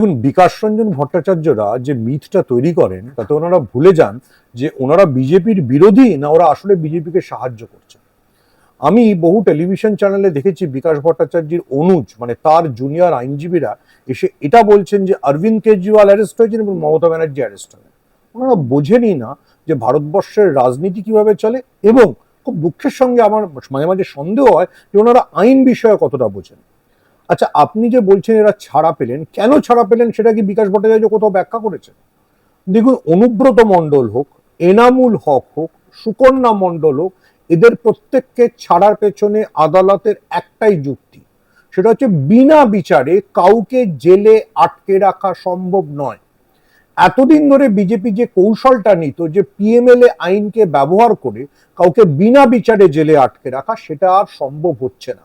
দেখুন, বিকাশ রঞ্জন ভট্টাচার্যরা যে মিথটা তৈরি করেন, তাতে ওনারা ভুলে যান যে ওনারা বিজেপির বিরোধী না ওরা আসলে বিজেপিকে সাহায্য করছেন আমি বহু টেলিভিশন চ্যানেলে দেখেছি বিকাশ ভট্টাচার্যের অনুজ মানে তার জুনিয়র আইনজীবীরা এসে এটা বলছেন যে অরবিন্দ কেজরিওয়াল অ্যারেস্ট হয়েছেন এবং মমতা ব্যানার্জি অ্যারেস্ট হবেন ওনারা বোঝেনই না যে ভারতবর্ষের রাজনীতি কীভাবে চলে এবং খুব দুঃখের সঙ্গে আমার মাঝে মাঝে সন্দেহ হয় যে ওনারা আইন বিষয়ে কতটা বোঝেন। আচ্ছা আপনি যে বলছেন এরা ছাড়া পেলেন, কেন ছাড়া পেলেন সেটা কি বিকাশ ভট্টাচার্য কোথাও ব্যাখ্যা করেছেন? দেখুন, অনুব্রত মণ্ডল হোক, এনামুল হক হোক, সুকন্যা মণ্ডল হোক, এদের প্রত্যেককে ছাড়ার পেছনে আদালতের একটাই যুক্তি। সেটা হচ্ছে বিনা বিচারে কাউকে জেলে আটকে রাখা সম্ভব নয়। এতদিন ধরে বিজেপি যে কৌশলটা নিত, যে পিএমএলএ আইনকে ব্যবহার করে কাউকে বিনা বিচারে জেলে আটকে রাখা, সেটা আর সম্ভব হচ্ছে না।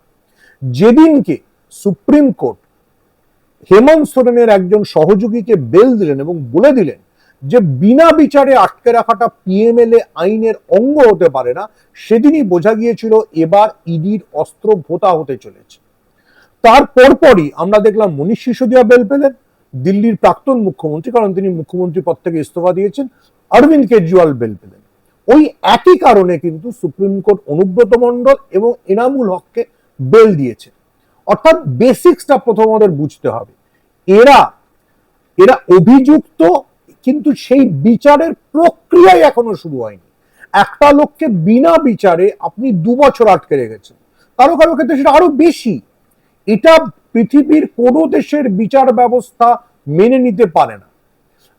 যেদিনকে সুপ্রিম কোর্ট হেমন্ত সোরেনের একজন সহযোগীকে বেল দিলেন এবং বলে দিলেন যে বিনা বিচারে আটকে রাখাটা পিএমএলএ আইনের অঙ্গ হতে পারে না। সেদিনই বোঝা গিয়েছিল এবার ইডির অস্ত্র ভোতা হতে চলেছে। তার পরপরই আমরা দেখলাম মনীষ সিসোদিয়া বেল পেলেন, দিল্লির প্রাক্তন মুখ্যমন্ত্রী, কারণ তিনি মুখ্যমন্ত্রী পদ থেকে ইস্তফা দিয়েছেন, অরবিন্দ কেজরিওয়াল বেল পেলেন। ওই একই কারণে কিন্তু সুপ্রিম কোর্ট অনুব্রত মণ্ডল এবং এনামুল হককে বেল দিয়েছে। অর্থাৎ বেসিক্সটা প্রথম আমাদের বুঝতে হবে। এরা এরা অভিযুক্ত, কিন্তু সেই বিচারের প্রক্রিয়াই এখনও শুরু হয়নি। একটা লোককে বিনা বিচারে আপনি দু বছর আটকে রেখেছেন। কারও কারও ক্ষেত্রে সেটা আরও বেশি। এটা পৃথিবীর কোনো দেশের বিচার ব্যবস্থা মেনে নিতে পারে না।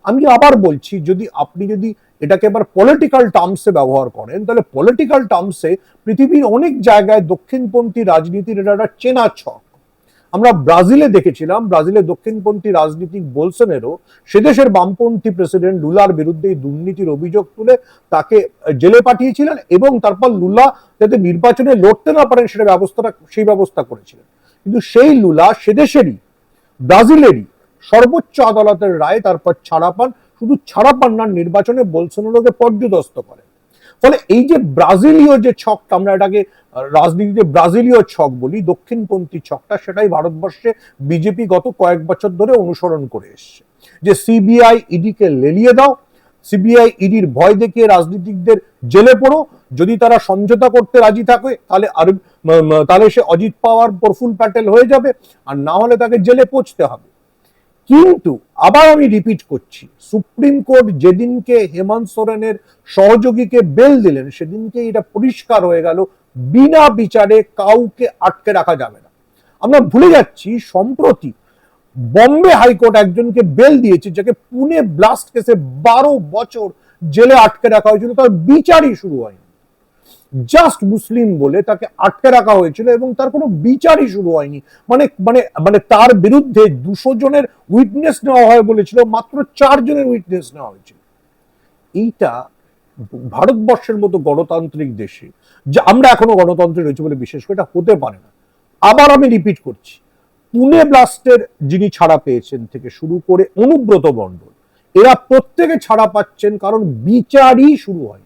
আমি আবার বলছি, যদি আপনি যদি এটাকে এবার পলিটিক্যাল টার্মসে ব্যবহার করেন, তাহলে পলিটিক্যাল টার্মসে পৃথিবীর অনেক জায়গায় দক্ষিণপন্থী রাজনীতির এটা একটা চেনা ছক। আমরা ব্রাজিলে দেখেছিলাম, ব্রাজিলে দক্ষিণপন্থী রাজনীতিক বলসনেরও সে দেশের বামপন্থী প্রেসিডেন্ট লুলার বিরুদ্ধে এই দুর্নীতির অভিযোগ তুলে তাকে জেলে পাঠিয়েছিলেন এবং তারপর লুলা যাতে নির্বাচনে লড়তে না পারেন সেটা ব্যবস্থাটা, সেই ব্যবস্থা করেছিলেন। কিন্তু সেই লুলা সে দেশেরই, ব্রাজিলেরই সর্বোচ্চ আদালতের রায় তারপর ছাড়া পান, শুধু ছাড়া পান না, নির্বাচনে বলসোনারোকে পর্যদস্ত করে ফলে এই যে ব্রাজিলীয় যে ছকটা, আমরা এটাকে রাজনীতিতে ব্রাজিলীয় ছক বলি, দক্ষিণপন্থী ছকটা, সেটাই ভারতবর্ষে বিজেপি গত কয়েক বছর ধরে অনুসরণ করে এসছে। যে সিবিআই ইডিকে লেলিয়ে দাও, সিবিআই ইডির ভয় দেখিয়ে রাজনীতিকদের জেলে পড়ো, যদি তারা সমঝোতা করতে রাজি থাকে, তাহলে আর তাহলে সে অজিত পাওয়ার প্রফুল প্যাটেল হয়ে যাবে, আর না হলে তাকে জেলে পৌঁছতে হবে। কিন্তু আবার আমি রিপিট করছি, সুপ্রিম কোর্ট যেদিনকে হেমন্ত সোরেনের সহযোগীকে বেল দিলেন সেদিনকে এটা পরিষ্কার হয়ে গেল, বিনা বিচারে কাউকে আটকে রাখা যাবে না। আমরা ভুলে যাচ্ছি, সম্প্রতি বম্বে হাইকোর্ট একজনকে বেল দিয়েছে, যাকে পুনে ব্লাস্ট কেসে বারো বছর জেলে আটকে রাখা হয়েছিল, তার বিচারই শুরু হয়নি। জাস্ট মুসলিম বলে তাকে আটকে রাখা হয়েছিল এবং তার কোনো বিচারই শুরু হয়নি। মানে মানে মানে তার বিরুদ্ধে দুশো জনের উইটনেস নেওয়া হয় বলেছিল, মাত্র চার জনের উইটনেস নেওয়া হয়েছিল। এইটা ভারতবর্ষের মতো গণতান্ত্রিক দেশে, যে আমরা এখনও গণতন্ত্রে রয়েছে বলে বিশেষ করে, এটা হতে পারে না। আবার আমি রিপিট করছি, পুনে ব্লাস্টের যিনি ছাড়া পেয়েছেন থেকে শুরু করে অনুব্রত মণ্ডল এরা প্রত্যেকে ছাড়া পাচ্ছেন কারণ বিচারই শুরু হয়